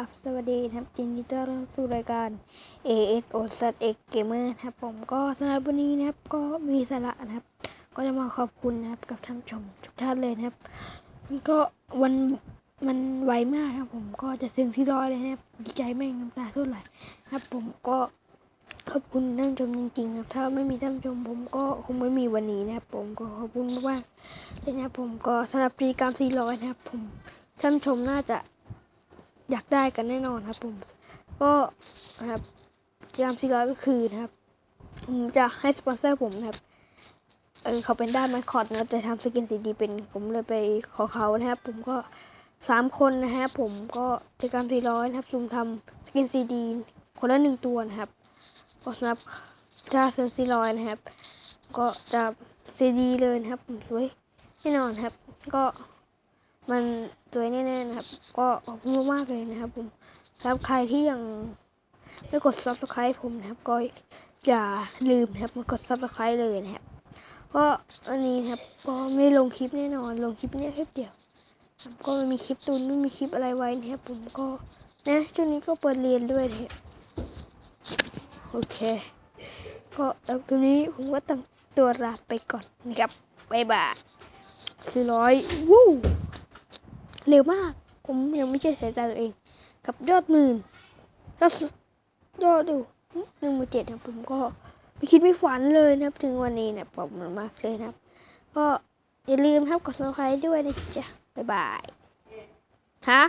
ครับสวัสดีครับยินดีต้อนรับสู่รายการ AS o s X Gamer นะครับ ผมก็สำหรับวันนี้นะครับ ก็มีสาระนะครับ ก็จะมาขอบคุณนะครับกับท่านชมทุกท่านเลยนะครับมันก็วันมันไวมากครับ ผมก็จะถึงที่ร้อยเลยนะครับดีใจไม่งน้ำตาท่วไหลครับ ผมก็ขอบคุณท่านชมจริงๆครับ ถ้าไม่มีท่านชม ผมก็คงไม่มีวันนี้นะครับ ผมก็ขอบคุณมากๆเลยนะครับผมก็สำหรับกิจกรรม400นะครับ ผมท่านชมน่าจะ อยากได้กันแน่นอนครับผม ก็นะครับกิจกรรมซีร้อยก็คือนะครับผมจะให้สปอนเซอร์ผมนะครับเออเขาเป็นด้านมาคอตนะแต่ทำสกินสีดีเป็นผมเลยไปขอเขานะครับ ผมก็สามคนนะครับผมก็กิจกรรมสี่ร้อยนะครับซุ่มทำสกินซีดีคนละหนึ่งตัวนะครับก็สำหรับถ้าเซนซีร้อยนะครับ ก็จะซีดีเลยนะครับผมสวยแน่นอนครับ ก็ มันสวยแน่ๆนะครับ ก็ขอบคุณมากๆเลยนะครับผมครับใครที่ยังไม่กด subscribe ผมนะครับ ก็อย่าลืมนะครับมากด subscribe เลยนะครับ ก็อันนี้นะครับก็ไม่ลงคลิปแน่นอน ลงคลิปเนี้ยแค่เดียวครับก็ไม่มีคลิปตุนไม่มีคลิปอะไรไว้นะครับผมก็นะช่วงนี้ก็เปิดเรียนด้วยนะครับโอเคก็แล้วตรงนี้ผมก็ตั้งตัวลาไปก่อนนะครับบ๊ายบายสี่ร้อยวู้ เร็วมาก ผมยังไม่เชื่อสายตาตัวเอง กับยอดหมื่นยอดดยอดดูหนึ่งหมื่นเจ็ดนะผมก็ไม่คิดไม่ฝันเลยนะครับถึงวันนี้เนี่ยผมมันมากเลยนะครับก็อย่าลืมครับกดซับสไครต์ด้วยนะจ๊ะบ๊ายบายฮะ